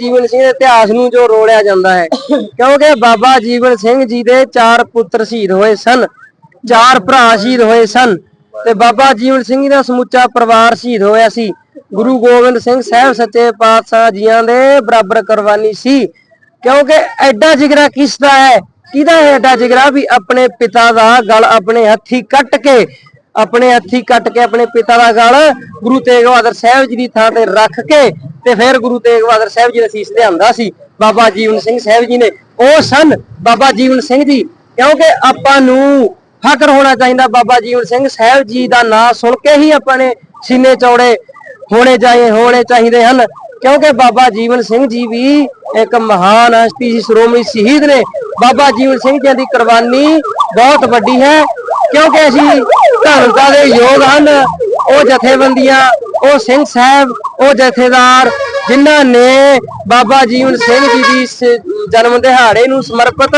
ਜੀਵਨ ਸਿੰਘ ਦੇ ਇਤਿਹਾਸ ਨੂੰ ਜੋ ਰੋਲਿਆ ਜਾਂਦਾ ਹੈ। ਕਿਉਂਕਿ ਬਾਬਾ ਜੀਵਨ ਸਿੰਘ ਜੀ ਦੇ ਚਾਰ ਪੁੱਤਰ ਸ਼ਹੀਦ ਹੋਏ ਸਨ, ਚਾਰ ਭਰਾ ਸ਼ਹੀਦ ਹੋਏ ਸਨ ਤੇ ਬਾਬਾ ਜੀਵਨ ਸਿੰਘ ਜੀ ਦਾ ਸਮੁੱਚਾ ਪਰਿਵਾਰ ਸ਼ਹੀਦ ਹੋਇਆ ਸੀ। ਗੁਰੂ ਗੋਬਿੰਦ ਸਿੰਘ ਸਾਹਿਬ ਸੱਚੇ ਪਾਤਸ਼ਾਹ ਜੀਆਂ ਦੇ ਬਰਾਬਰ ਕੁਰਬਾਨੀ ਸੀ। ਕਿਉਂਕਿ ਐਡਾ ਜਿਗਰਾ ਕਿਸ ਦਾ ਹੈ? ਕਿਹਦਾ ਹੈ ਐਡਾ ਜਿਗਰਾ ਵੀ ਆਪਣੇ ਪਿਤਾ ਦਾ ਗਲ ਆਪਣੇ ਹੱਥੀ ਕੱਟ ਕੇ ਆਪਣੇ ਹੱਥੀ ਕੱਟ ਕੇ ਆਪਣੇ ਪਿਤਾ ਦਾ ਗਲ ਗੁਰੂ ਤੇਗ ਬਹਾਦਰ ਸਾਹਿਬ ਜੀ ਦੀ ਥਾਂ ਤੇ ਰੱਖ ਕੇ ਤੇ ਫਿਰ ਗੁਰੂ ਤੇਗ ਬਹਾਦਰ ਸਾਹਿਬ ਜੀ ਦਾ ਸੀਸ ਲਿਆਂਦਾ ਸੀ, ਬਾਬਾ ਜੀਵਨ ਸਿੰਘ ਸਾਹਿਬ ਜੀ ਨੇ। ਉਹ ਸਨ ਬਾਬਾ ਜੀਵਨ ਸਿੰਘ ਜੀ, ਕਿਉਂਕਿ ਆਪਾਂ ਨੂੰ ਫਖਰ ਹੋਣਾ ਚਾਹੀਦਾ ਬਾਬਾ ਜੀਵਨ ਸਿੰਘ ਸਾਹਿਬ ਜੀ ਦਾ ਨਾਮ ਸੁਣ ਕੇ ਹੀ ਆਪਾਂ ਨੇ ਸੀਨੇ ਚੌੜੇ ਹੋਣੇ ਚਾਹੀਏ ਹੋਣੇ ਚਾਹੀਦੇ ਹਨ। ਕਿਉਂਕਿ ਬਾਬਾ ਜੀਵਨ ਸਿੰਘ ਜੀ ਵੀ ਇੱਕ ਮਹਾਨ ਹਸਤੀ ਸੀ, ਸ਼੍ਰੋਮਣੀ ਸ਼ਹੀਦ ਨੇ। ਬਾਬਾ ਜੀਵਨ ਸਿੰਘ ਜੀ ਦੀ ਕੁਰਬਾਨੀ ਬਹੁਤ ਵੱਡੀ ਹੈ, ਕਿਉਂਕਿ ਅਸੀਂ ਧਰਮਤਾ ਦੇ ਯੋਗ ਹਨ। ਉਹ ਜਥੇਬੰਦੀਆਂ, ਉਹ ਸਿੰਘ ਸਾਹਿਬ, ਉਹ ਜਥੇਦਾਰ ਜਿਨ੍ਹਾਂ ਨੇ ਬਾਬਾ ਜੀਵਨ ਸਿੰਘ ਜੀ ਦੀ ਜਨਮ ਦਿਹਾੜੇ ਨੂੰ ਸਮਰਪਿਤ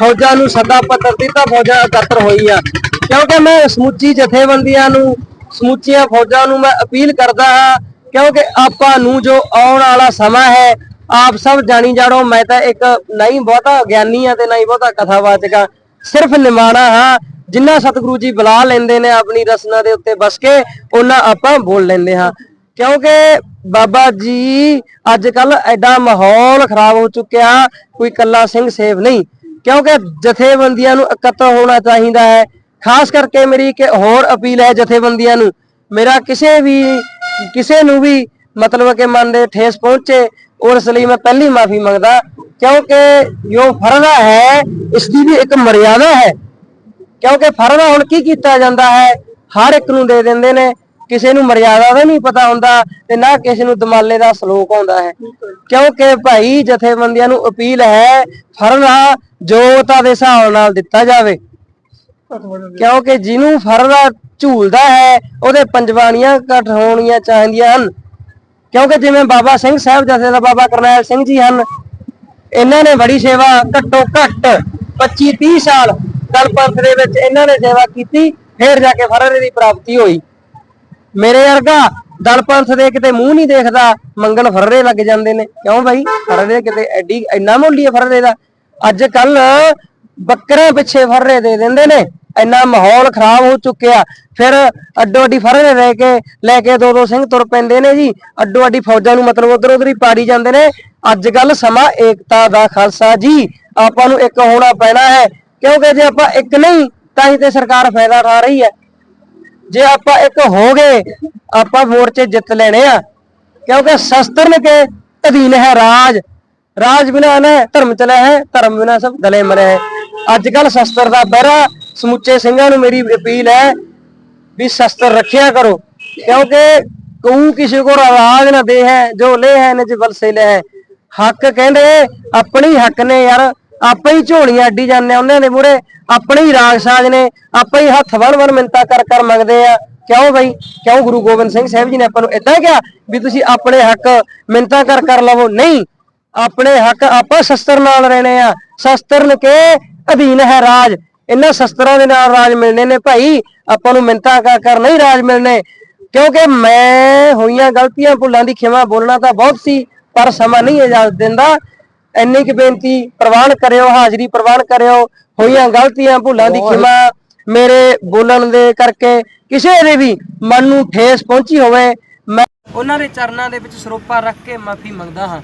ਫੌਜਾਂ ਨੂੰ ਸੱਦਾ ਪੱਤਰ ਦਿੱਤਾ, ਫੌਜਾਂ ਇਕੱਤਰ ਹੋਈ ਆ ਕਿਉਂਕਿ ਮੈਂ ਸਮੁੱਚੀ ਜਥੇਬੰਦੀਆਂ ਨੂੰ, ਸਮੁੱਚੀਆਂ ਫੌਜਾਂ ਨੂੰ ਮੈਂ ਅਪੀਲ ਕਰਦਾ ਹਾਂ, ਕਿਉਂਕਿ ਆਪਾਂ ਨੂੰ ਜੋ ਆਉਣ ਵਾਲਾ ਸਮਾਂ ਹੈ, ਆਪ ਸਭ ਜਾਣੀ ਜਾਣੋ, ਮੈਂ ਤਾਂ ਇੱਕ ਨਹੀਂ ਬਹੁਤਾ ਗਿਆਨੀ ਆ ਤੇ ਨਹੀਂ ਬਹੁਤਾ ਕਥਾਵਾਚਕ ਆ ਸਿਰਫ ਨਿਮਾਣਾ ਹਾਂ ਜਿੰਨਾ ਸਤਿਗੁਰੂ ਜੀ ਬੁਲਾ ਲੈਂਦੇ ਨੇ ਆਪਣੀ ਰਸਨਾ ਦੇ ਉੱਤੇ ਬਸ ਕੇ ਉਹਨਾਂ ਆਪਾਂ ਬੋਲ ਲੈਂਦੇ ਹਾਂ। ਕਿਉਂਕਿ ਬਾਬਾ ਜੀ ਅੱਜ ਕੱਲ ਐਡਾ ਮਾਹੌਲ ਖਰਾਬ ਹੋ ਚੁੱਕਿਆ, ਕੋਈ ਕੱਲਾ ਸਿੰਘ ਸੇਵ ਨਹੀਂ। ਕਿਉਂਕਿ ਜਥੇਬੰਦੀਆਂ ਨੂੰ ਇਕੱਤਰ ਹੋਣਾ ਚਾਹੀਦਾ ਹੈ। ਖਾਸ ਕਰਕੇ ਮੇਰੀ ਇੱਕ ਹੋਰ ਅਪੀਲ ਹੈ ਜਥੇਬੰਦੀਆਂ ਨੂੰ। ਮੇਰਾ ਕਿਸੇ ਵੀ, ਕਿਸੇ ਨੂੰ ਵੀ ਮਤਲਬ ਕਿ ਮਨ ਦੇ ਠੇਸ ਪਹੁੰਚੇ, ਉਸ ਲਈ ਮੈਂ ਪਹਿਲੀ ਮਾਫੀ ਮੰਗਦਾ। ਕਿਉਂਕਿ ਜੋ ਫਰਜ਼ਾ ਹੈ, ਇਸ ਦੀ ਵੀ ਇੱਕ ਮਰਿਆਦਾ ਹੈ। ਕਿਉਂਕਿ ਫਰਜ਼ਾ ਹੁਣ ਕੀ ਕੀਤਾ ਜਾਂਦਾ ਹੈ? ਹਰ ਇੱਕ ਨੂੰ ਦੇ ਦਿੰਦੇ ਨੇ। ਕਿਸੇ ਨੂੰ ਮਰਿਆਦਾ ਦਾ ਨਹੀਂ ਪਤਾ ਹੁੰਦਾ ਤੇ ਨਾ ਕਿਸੇ ਨੂੰ ਦਮਾਲੇ ਦਾ ਸਲੋਕ ਆਉਂਦਾ ਹੈ। ਕਿਉਂਕਿ ਭਾਈ ਜਥੇਬੰਦੀਆਂ ਨੂੰ ਅਪੀਲ ਹੈ ਫਰਜ਼ਾ ਜੋਤਾ ਦੇ ਹਿਸਾਬ ਨਾਲ ਦਿੱਤਾ ਜਾਵੇ। ਕਿਉਂਕਿ ਜਿਹਨੂੰ ਫਰਜ਼ਾ ਝੂਲਦਾ ਹੈ ਉਹਦੇ ਪੰਜਵਾਣੀਆਂ ਘਟ ਹੋਣੀਆਂ ਚਾਹੀਦੀਆਂ ਹਨ। ਕਿਉਂਕਿ ਜਿਵੇਂ ਬਾਬਾ ਸਿੰਘ ਸਾਹਿਬ ਜਥੇ ਦਾ ਬਾਬਾ ਕਰਨੈਲ ਸਿੰਘ ਜੀ ਹਨ ਇਹਨਾਂ ਨੇ ਬੜੀ ਸੇਵਾ ਘੱਟੋ ਘੱਟ 25 30 ਸਾਲ ਦਲਪੰਥ ਦੇ ਵਿੱਚ ਇਹਨਾਂ ਨੇ ਸੇਵਾ ਕੀਤੀ, ਫਿਰ ਜਾ ਕੇ ਫਰਰੇ ਦੀ ਪ੍ਰਾਪਤੀ ਹੋਈ। ਮੇਰੇ ਵਰਗਾ ਦਲਪੰਥ ਦੇ ਕਿਤੇ ਮੂੰਹ ਨਹੀਂ ਦੇਖਦਾ ਮੰਗਣ ਫਰਰੇ ਲੱਗ ਜਾਂਦੇ ਨੇ। ਕਿਉਂ ਬਾਈ? ਫਰਰੇ ਕਿਤੇ ਐਡੀ, ਇੰਨਾ ਮੁੱਲੀ ਹੈ ਫਰਰੇ ਦਾ। ਅੱਜ ਕੱਲ ਬੱਕਰੇ ਪਿੱਛੇ ਫਰਰੇ ਦੇ ਦਿੰਦੇ ਨੇ। ਇੰਨਾ ਮਾਹੌਲ ਖਰਾਬ ਹੋ ਚੁੱਕਿਆ। ਫਿਰ ਅੱਡੋ ਅੱਡੀ ਫਰਰੇ ਲੈ ਕੇ ਲੈ ਕੇ ਦੋ ਦੋ ਸਿੰਘ ਤੁਰ ਪੈਂਦੇ ਨੇ ਜੀ। ਅੱਡੋ ਅੱਡੀ ਫੌਜਾਂ ਨੂੰ ਮਤਲਬ ਉਧਰ ਉਧਰ ਹੀ ਪਾੜੀ ਜਾਂਦੇ ਨੇ। ਅੱਜ ਕੱਲ ਸਮਾਂ ਏਕਤਾ ਦਾ ਖਾਲਸਾ ਜੀ। ਆਪਾਂ ਨੂੰ ਇੱਕ ਹੋਣਾ ਪੈਣਾ ਹੈ। ਕਿਉਂਕਿ ਜੇ ਆਪਾਂ ਇੱਕ ਨਹੀਂ, ਤਾਂ ਹੀ ਤੇ ਸਰਕਾਰ ਫਾਇਦਾ ਉਠਾ ਰਹੀ ਹੈ। ਜੇ ਆਪਾਂ ਇੱਕ ਹੋ ਗਏ, ਆਪਾਂ ਮੋਰਚੇ ਜਿੱਤ ਲੈਣੇ ਆ। ਕਿਉਂਕਿ ਸ਼ਸਤਰ ਕੇ ਅਧੀਨ ਹੈ ਰਾਜ। ਰਾਜ ਬਿਨਾ ਨਾ ਧਰਮ ਚਲਾ ਹੈ, ਧਰਮ ਬਿਨਾ ਸਭ ਗਲੇ ਮਰੇ ਹੈ। ਅੱਜ ਕੱਲ ਸ਼ਸਤਰ ਦਾ ਬਹਿਰਾ ਸਮੁੱਚੇ ਸਿੰਘਾਂ ਨੂੰ ਮੇਰੀ ਅਪੀਲ ਹੈ ਵੀ ਸ਼ਸਤਰ ਰੱਖਿਆ ਕਰੋ। ਕਿਉਂਕਿ ਕਉ ਕਿਸੇ ਕੋ ਆਵਾਜ਼ ਨਾ ਦੇ ਹੈ, ਜੋ ਲੈ ਹੈ, ਨਿਜ ਬਲਸੇ ਲੈ ਹੈ। ਹੱਕ ਕਹਿੰਦੇ, ਆਪਣੀ ਹੱਕ ਨੇ ਯਾਰ। ਆਪਾਂ ਹੀ ਝੋਲੀਆਂ ਅੱਡੀ ਜਾਂਦੇ ਆ, ਉਹਨਾਂ ਦੇ ਮੂਹਰੇ ਆਪਣੇ ਹੀ ਰਾਗ ਸਾਜ ਨੇ, ਆਪਾਂ ਹੀ ਹੱਥ ਵਣ ਵਣ ਮਿੰਤਾ ਕਰ ਕਰ ਮੰਗਦੇ ਆ। ਕਿਉਂ ਬਈ? ਕਿਉਂ ਗੁਰੂ ਗੋਬਿੰਦ ਸਿੰਘ ਸਾਹਿਬ ਜੀ ਨੇ ਆਪਾਂ ਨੂੰ ਇਦਾਂ ਕਿਹਾ ਵੀ ਤੁਸੀਂ ਆਪਣੇ ਹੱਕ ਮਿੰਤਾ ਕਰ ਕਰ ਲਵੋ? ਨਹੀਂ, ਆਪਣੇ ਹੱਕ ਆਪਾਂ ਸ਼ਸਤਰ ਨਾਲ ਰਹਿਣੇ ਆ। ਸ਼ਸਤਰ ਕੇ ਅਧੀਨ ਹੈ ਰਾਜ? ਇਹਨਾਂ ਸ਼ਸਤਰਾਂ ਦੇ ਨਾਲ ਰਾਜ ਮਿਲਣੇ ਨੇ ਭਾਈ। ਆਪਾਂ ਨੂੰ ਮਿੰਤਾ ਕਰ ਕਰ ਨਹੀਂ ਰਾਜ ਮਿਲਣੇ। ਕਿਉਂਕਿ ਮੈਂ ਹੋਈਆਂ ਗਲਤੀਆਂ, ਭੁੱਲਾਂ ਦੀ ਖਿਮਾ ਬੋਲਣਾ ਤਾਂ ਬਹੁਤ ਸੀ, ਪਰ ਸਮਾਂ ਨਹੀਂ ਇਜਾਜ਼ਤ ਦਿੰਦਾ। ਇੰਨੀ ਕੁ ਬੇਨਤੀ ਪ੍ਰਵਾਨ ਕਰਿਓ ਹਾਜ਼ਰੀ ਪ੍ਰਵਾਨ ਕਰਿਓ ਹੋਈਆਂ ਗਲਤੀਆਂ ਭੁੱਲਾਂ ਦੀ ਖਿਮਾ ਮੇਰੇ ਬੋਲਣ ਦੇ ਕਰਕੇ ਕਿਸੇ ਦੇ ਵੀ ਮਨ ਨੂੰ ਠੇਸ ਪਹੁੰਚੀ ਹੋਵੇ ਮੈਂ ਉਹਨਾਂ ਦੇ ਚਰਨਾਂ ਦੇ ਵਿੱਚ ਸਰੋਪਾ ਰੱਖ ਕੇ ਮਾਫੀ ਮੰਗਦਾ ਹਾਂ।